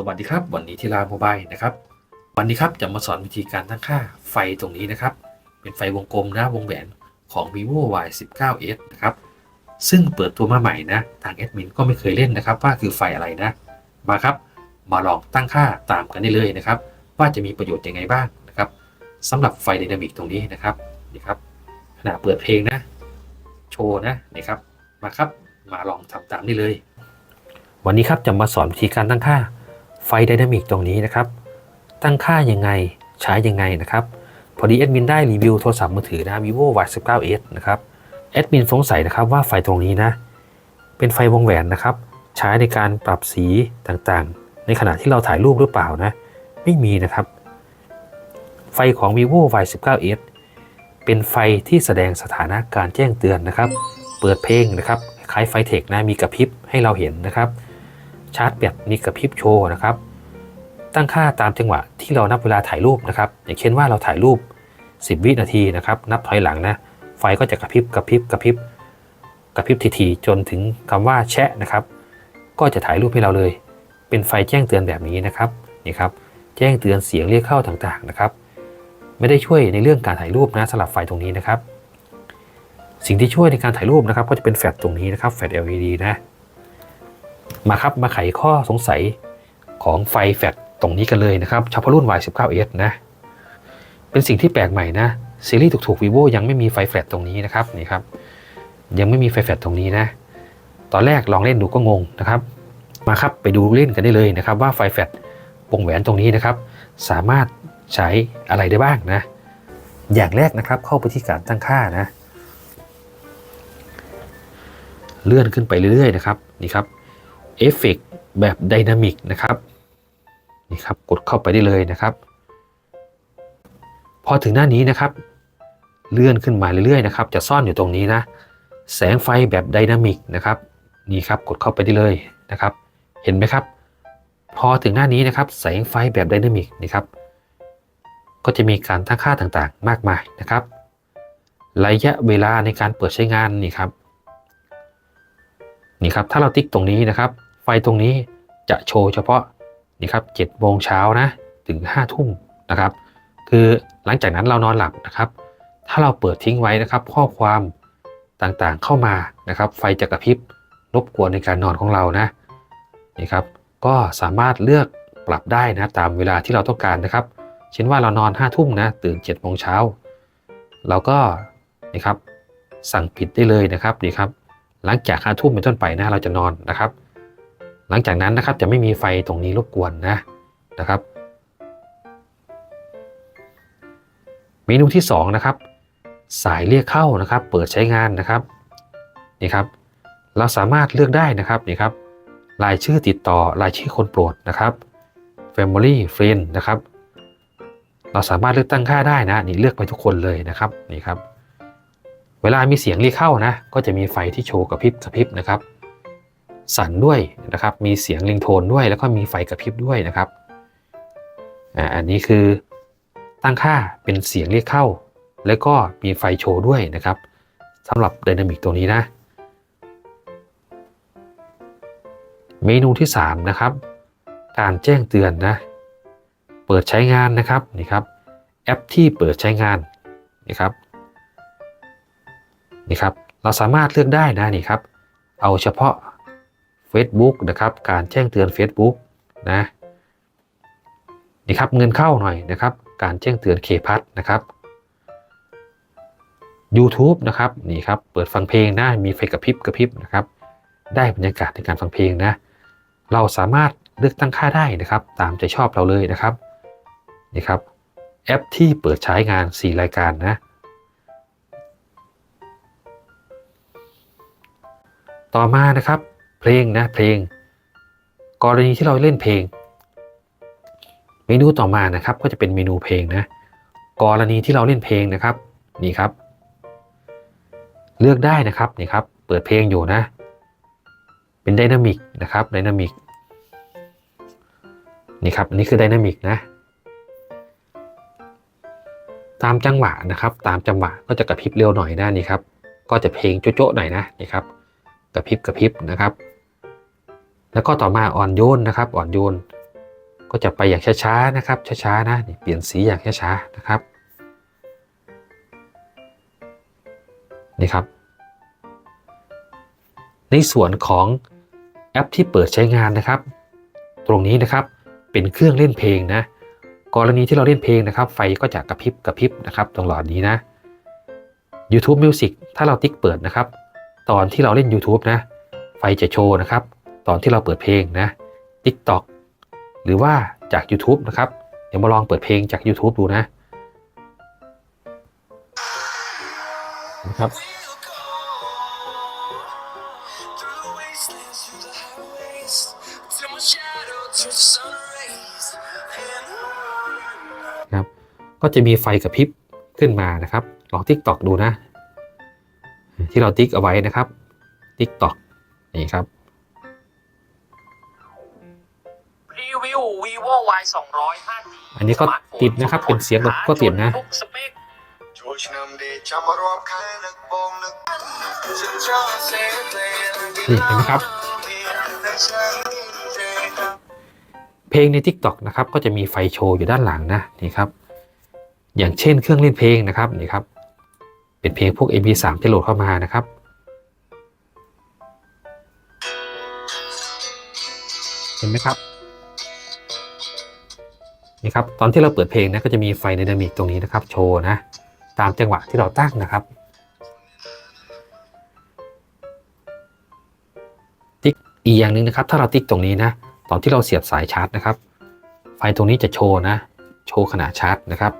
สวัสดีครับ วันนี้ที่ลาโมบายนะครับ วันนี้ครับจะมาสอนวิธีการตั้งค่าไฟตรงนี้นะครับ เป็นไฟวงกลมนะวงแหวนของ vivo y 1 9 s นะครับ ซึ่งเปิดตัวมาใหม่นะ ทางแอดมินก็ไม่เคยเล่นนะครับ ว่าคือไฟอะไรนะ มาครับ มาลองตั้งค่าตามกันได้เลยนะครับ ว่าจะมีประโยชน์ยังไงบ้างนะครับสำหรับไฟไดนามิกตรงนี้นะครับนี่ครับขณะเปิดเพลงนะ โชว์นะนี่ครับ มาครับ มาลองทำตามได้เลย วันนี้ครับจะมาสอนวิธีการตั้งค่า ไฟไดนามิกตรงนี้นะครับ ตั้งค่ายังไงใช้ยังไงนะครับ พอดีแอดมินได้รีวิวโทรศัพท์มือถือนะ vivo y 1 9 s นะครับแอดมินสงสัยนะครับว่าไฟตรงนี้นะ เป็นไฟวงแหวนนะครับ ใช้ในการปรับสีต่างๆ ในขณะที่เราถ่ายรูปหรือเปล่านะ ไม่มีนะครับ ไฟของ vivo y 1 9 s เป็นไฟที่แสดงสถานะการแจ้งเตือนนะครับ เปิดเพลงนะครับคล้ายไฟเทคนะมีกระพริบให้เราเห็นนะครับ ชาร์จแบตมีกระพริบโชว์นะครับ ตั้งค่าตามจังหวะที่เรานับเวลาถ่ายรูปนะครับ อย่างเช่นว่าเราถ่ายรูป 10 วินาทีนะครับ นับถอยหลังนะ ไฟก็จะกระพริบกระพริบกระพริบกระพริบทีๆจนถึงคำว่าแชะนะครับ ก็จะถ่ายรูปให้เราเลย เป็นไฟแจ้งเตือนแบบนี้นะครับนี่ครับ แจ้งเตือนเสียงเรียกเข้าต่างๆนะครับ ไม่ได้ช่วยในเรื่องการถ่ายรูปนะสำหรับไฟตรงนี้นะครับ สิ่งที่ช่วยในการถ่ายรูปนะครับ ก็จะเป็นแฟลชตรงนี้นะครับแฟลช LED นะ มาครับมาไขข้อสงสัยของไฟแฟลชตรงนี้กันเลยนะครับเฉพาะรุ่น Y 1 9 s นะ เป็นสิ่งที่แปลกใหม่นะ ซีรีส์ถูกๆ vivo ยังไม่มีไฟแฟลชตรงนี้นะครับนี่ครับ ยังไม่มีไฟแฟลชตรงนี้นะ ตอนแรกลองเล่นดูก็งงนะครับ มาครับไปดูเล่นกันได้เลยนะครับ ว่าไฟแฟลชวงแหวนตรงนี้นะครับ สามารถใช้อะไรได้บ้างนะ อย่างแรกนะครับเข้าไปที่การตั้งค่านะ เลื่อนขึ้นไปเรื่อยๆนะครับนี่ครับ เอฟเฟกแบบไดนามิกนะครับนี่ครับกดเข้าไปได้เลยนะครับ พอถึงหน้านี้นะครับ เลื่อนขึ้นมาเรื่อยๆนะครับ จะซ่อนอยู่ตรงนี้นะ แสงไฟแบบไดนามิกนะครับนี่ครับกดเข้าไปได้เลยนะครับ เห็นไหมครับ พอถึงหน้านี้นะครับ แสงไฟแบบไดนามิกนี่ครับก็จะมีการตั้งค่าต่างๆ มากมายนะครับ ระยะเวลาในการเปิดใช้งานนี่ครับนี่ครับถ้าเราติ๊กตรงนี้นะครับ ฟตรงนี้จะโชว์เฉพาะนี่ครับ7โมงเช้านะถึง5ทุ่มนะครับ คือหลังจากนั้นเรานอนหลับนะครับ ถ้าเราเปิดทิ้งไว้นะครับ ข้อความต่างๆเข้ามานะครับ ไฟจะกระพริบรบกวนในการนอนของเรานะนี่ครับก็สามารถเลือกปรับได้นะตามเวลาที่เราต้องการนะครับ เช่นว่าเรานอน5ทุ่มนะตื่น7โมงเช้าเราก็นี่ครับสั่งปิดได้เลยนะครับนี่ครับ หลังจากห้าทุ่มเป็นต้นไปนะเราจะนอนนะครับ หลังจากนั้นนะครับจะไม่มีไฟตรงนี้รบกวนนะนะครับ เมนูที่2นะครับสายเรียกเข้านะครับ เปิดใช้งานนะครับนี่ครับ เราสามารถเลือกได้นะครับนี่ครับรายชื่อติดต่อรายชื่อคนโปรดนะครับ Family Friend นะครับ เราสามารถเลือกตั้งค่าได้นะนี่เลือกไปทุกคนเลยนะครับนี่ครับ เวลามีเสียงเรียกเข้านะ ก็จะมีไฟที่โชว์กระพริบกระพริบนะครับ สั่นด้วยนะครับ มีเสียงลิงโทนด้วย แล้วก็มีไฟกระพริบด้วยนะครับอ่าอันนี้คือตั้งค่าเป็นเสียงเรียกเข้า แล้วก็มีไฟโชว์ด้วยนะครับสำหรับไดนามิกตัวนี้นะ เมนูที่ 3 นะครับ การแจ้งเตือนนะ เปิดใช้งานนะครับนี่ครับแอปที่เปิดใช้งานนี่ครับนี่ครับ เราสามารถเลือกได้นะนี่ครับ เอาเฉพาะ Facebook นะครับ การแจ้งเตือน Facebook นะนี่ครับเงินเข้าหน่อยนะครับ การแจ้งเตือนเคพัทนะครับ YouTube นะครับนี่ครับเปิดฟังเพลงนะมีไฟกระพริบกระพริบนะครับ ได้บรรยากาศในการฟังเพลงนะ เราสามารถเลือกตั้งค่าได้นะครับ ตามใจชอบเราเลยนะครับนี่ครับแอปที่เปิดใช้งาน 4 รายการนะ ต่อมานะครับ เพลงนะเพลง กรณีที่เราเล่นเพลง เมนูต่อมานะครับ ก็จะเป็นเมนูเพลงนะ กรณีที่เราเล่นเพลงนะครับนี่ครับ เลือกได้นะครับนี่ครับ เปิดเพลงอยู่นะ เป็นไดนามิกนะครับไดนามิกนี่ครับอันนี้คือไดนามิกนะตามจังหวะนะครับ ตามจังหวะก็จะกระพริบเร็วหน่อยนะนี่ครับ ก็จะเพลงโจ๊ะๆหน่อยนะนี่ครับ กระพริบกระพริบนะครับ แล้วก็ต่อมาอ่อนโยนนะครับอ่อนโยน ก็จะไปอย่างช้าๆนะครับช้าๆนะนี่เปลี่ยนสีอย่างช้าๆนะครับนี่ครับ ในส่วนของแอปที่เปิดใช้งานนะครับ ตรงนี้นะครับเป็นเครื่องเล่นเพลงนะกรณีที่เราเล่นเพลงนะครับ ไฟก็จะกระพริบกระพริบนะครับ ตรงหลอดนี้นะ YouTube Music ถ้าเราติ๊กเปิดนะครับ ตอนที่เราเล่น YouTube นะ ไฟจะโชว์นะครับ ตอนที่เราเปิดเพลงนะ TikTok หรือว่าจาก YouTube นะครับ เดี๋ยวมาลองเปิดเพลงจาก YouTube ดูนะนะครับครับ ก็จะมีไฟกระพริบขึ้นมานะครับ ลอง TikTok ดูนะ ที่เราติ๊กเอาไว้นะครับ TikTok นี่ครับ Y 2 0 5อันนี้ก็ติดนะครับเป็นเสียงแบบก็ติดนะนี่เห็นไหมครับ เพลงใน TikTok นะครับก็จะมีไฟโชว์อยู่ด้านหลังนะนี่ครับ อย่างเช่นเครื่องเล่นเพลงนะครับนี่ครับ เป็นเพลงพวก MP3 ที่โหลดเข้ามานะครับเห็นไหมครับ นี่ครับตอนที่เราเปิดเพลงนะก็จะมีไฟไดนามิกตรงนี้นะครับ โชว์นะ ตามจังหวะที่เราตั้งนะครับ ติ๊กอีกอย่างหนึ่งนะครับ ถ้าเราติ๊กตรงนี้นะ ตอนที่เราเสียบสายชาร์จนะครับ ไฟตรงนี้จะโชว์นะ โชว์ขนาดชาร์จนะครับ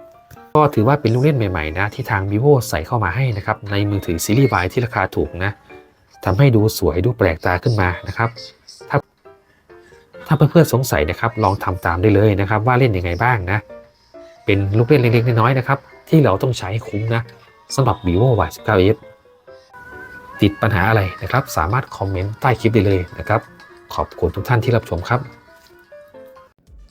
ก็ถือว่าเป็นลูกเล่นใหม่ๆนะที่ทาง vivo ใส่เข้ามาให้นะครับในมือถือซีรีส์ Y ที่ราคาถูกนะทำให้ดูสวยดูแปลกตาขึ้นมานะครับ ถ้าเพื่อนๆสงสัยนะครับ ลองทำตามได้เลยนะครับ ว่าเล่นยังไงบ้างนะ เป็นลูกเล่นเล็กๆน้อยๆนะครับ ที่เราต้องใช้ใคุ้มนะสำหรับ vivo Y 19 f ติดปัญหาอะไรนะครับ สามารถคอมเมนต์ใต้คลิปได้เลยนะครับ ขอบคุณทุกท่านที่รับชมครับ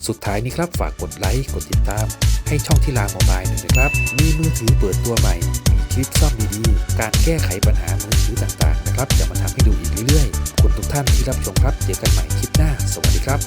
สุดท้ายนี้ครับฝากกดไลค์กดติดตาม ให้ช่องที่ลาโมบายหน่อยนะครับ มีมือถือเปิดตัวใหม่ มีคลิปซ่อมดีๆ การแก้ไขปัญหามือถือต่างๆ ครับจะมาทำให้ดูอีกเรื่อยๆขอบคุณทุกท่านที่รับชมครับเจอกันใหม่คลิปหน้า สวัสดีครับ